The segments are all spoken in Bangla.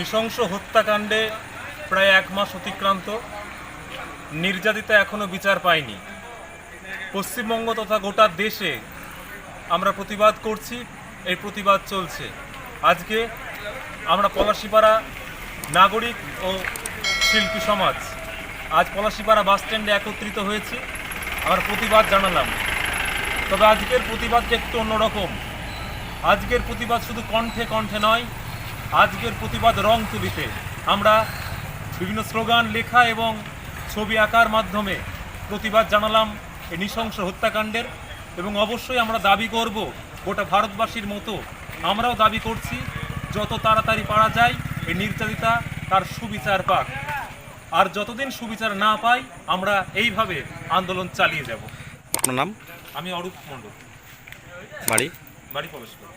নৃশংস হত্যাকাণ্ডে প্রায় এক মাস অতিক্রান্ত। নির্যাতিতা এখনও বিচার পায়নি। পশ্চিমবঙ্গ তথা গোটা দেশে আমরা প্রতিবাদ করছি, এই প্রতিবাদ চলছে। আজকে আমরা পলাশিপাড়া নাগরিক ও শিল্পী সমাজ, আজ পলাশিপাড়া বাস স্ট্যান্ডে একত্রিত হয়েছি। আমরা প্রতিবাদ জানালাম। তবে আজকের প্রতিবাদটা একটু অন্যরকম। আজকের প্রতিবাদ শুধু কণ্ঠে কণ্ঠে নয় আজকের প্রতিবাদ রং তুলিতে। আমরা বিভিন্ন স্লোগান লেখা এবং ছবি আঁকার মাধ্যমে প্রতিবাদ জানালাম এই নৃশংস হত্যাকাণ্ডের এবং অবশ্যই আমরা দাবি করব গোটা ভারতবাসীর মতো আমরাও দাবি করছি যত তাড়াতাড়ি পারা যায় এই নির্যাতিতা তার সুবিচার পাক। আর যতদিন সুবিচার না পাই আমরা এইভাবে আন্দোলন চালিয়ে যাব। আপনার নাম? আমি অরূপ মণ্ডল। বাড়ি? বাড়ি প্রবেশ করি।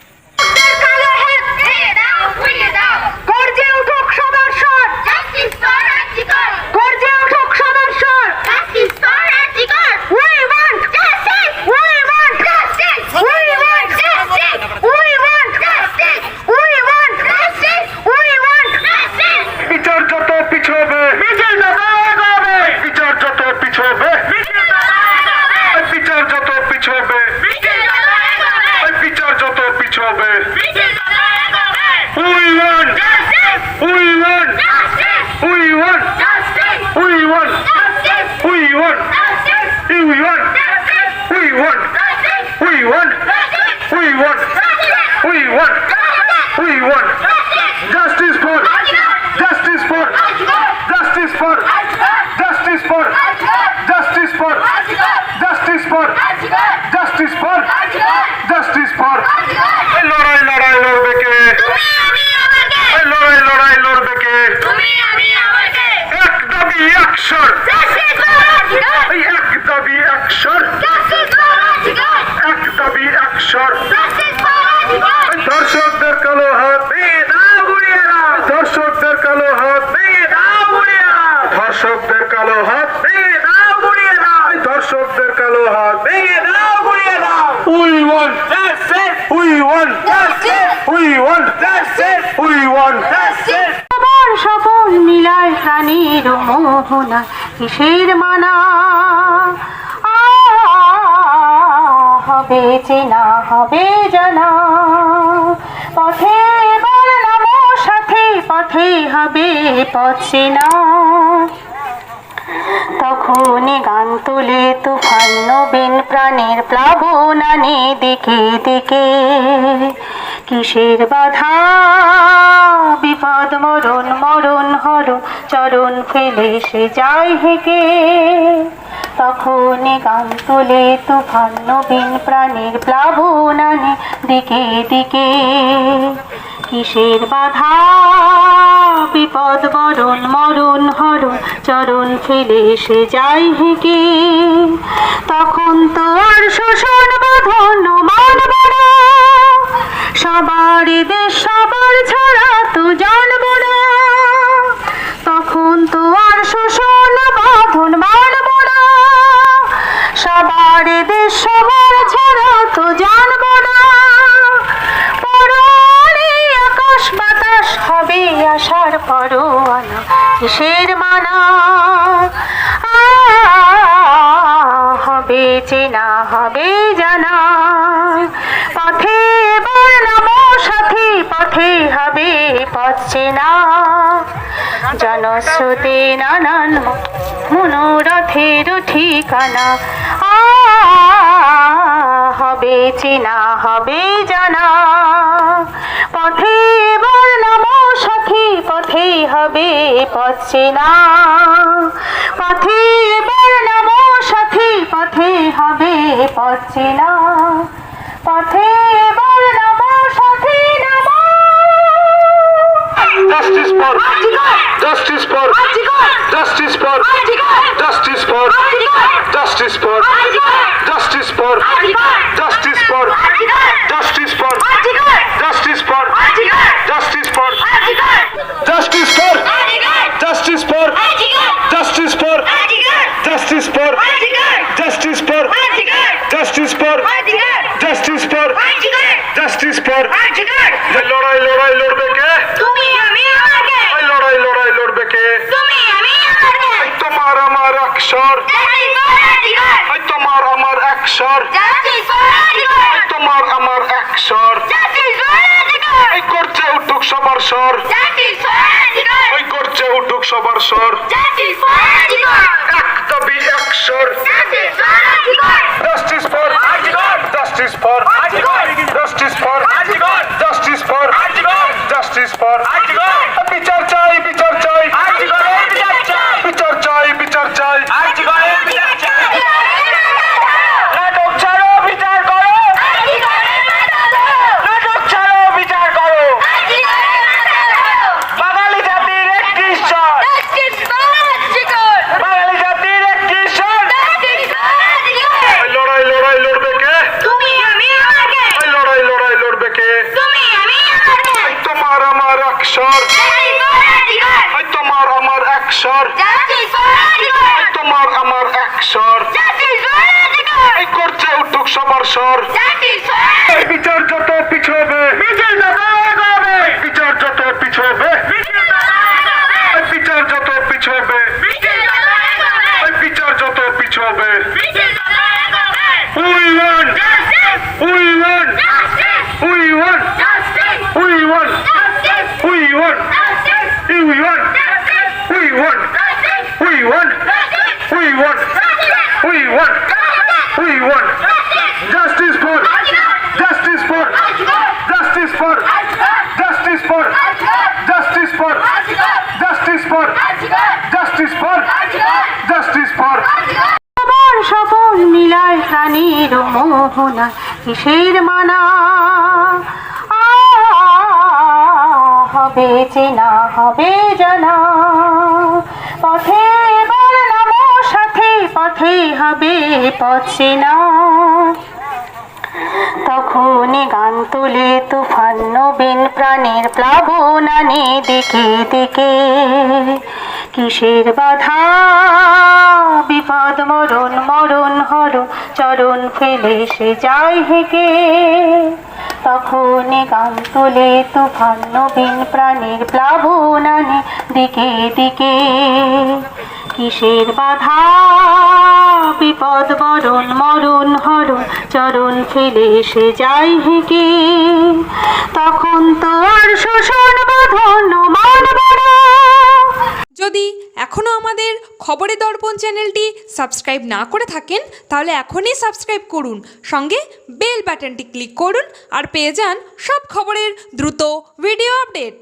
পিছবে বিচার যত পিছবে we want justice for justice for justice for justice for justice for justice for justice for justice for লড়াই লড়াই লড়বে কে মোহনা কিসের মানা? হবে চেনা হবে জানা পথে নামো সাথে, পথে হবে পথে না। তখন গান তুলে তুফান নবীন প্রাণের প্লাবন আনে দিকে দিকে। কিসের বাধা? বিপদ মরণ মরণ হরণ চরণ ফেলে সে যায় হেগে তখন গান তুলে তুফান, নবীন প্রাণের প্লাবন আনে দিকে দিকে। কিসের বাধা? বিপদ বরণ মরণ হরণ চরণ ফেলে সে যায় হেগে তখন তোর শোষণ, বাঁধন মানব না সবার দেশ, সবার ছাড়া তো জানব না। তখন তো আর শোষণ, বাঁধন মানব না। সবার দেশ, সবার ছাড়া তো জানব না। পরনে আকাশ বাতাস হবে আসার পরোয়ানা, কিসের মানা? হবে চেনা, হবে জানা। সাথী পথে হবে পথ চেনা। জনশ্রুতি নানান মনোরথের ঠিকানা। হবে চেনা, হবে জানা। পথে এবার নামো সাথী পথে হবে পথ পথে এবার নামো সাথী পথে হবে পথ পথে for justice for justice for justice for justice for justice for justice for justice for একশর। তোমার আমার একশর। ওই করছে উঠুক সবার স্বর। ওই করছে উঠুক সবার স্বর। এক দাবি একশর। রাষ্ট্র ঈশ্বর want, we want, we want, we want justice for, justice for, justice for, justice for, justice for, justice for, justice for, justice for. সকল নীলায় প্রাণীর মোহনা কিসের মানা হবে চেনা হবে জানা পথে পথে হবে পথ চেনা তখনই গান তুলে তুফান নবীন প্রাণের প্লাবন আনে দিকে কিসের বাধা? বিপদ, মরণ মরণ, হর, চরণ ফেলে সে যায় হেগে। তখনই গান তুলে তুফান নবীন প্রাণের প্লাবন আনে দিকে দিকে কিসের বাধা? বিপদ বরণ, মরণ, হরণ, চরণ ফেলে সে যায় হেগে তখন তো আর শোষণ, বাঁধন মানব যদি এখনও আমাদের খবরের দর্পণ চ্যানেলটি সাবস্ক্রাইব না করে থাকেন, তাহলে এখনই সাবস্ক্রাইব করুন। সঙ্গে বেল বাটনটি ক্লিক করুন আর পেয়ে যান সব খবরের দ্রুত ভিডিও আপডেট।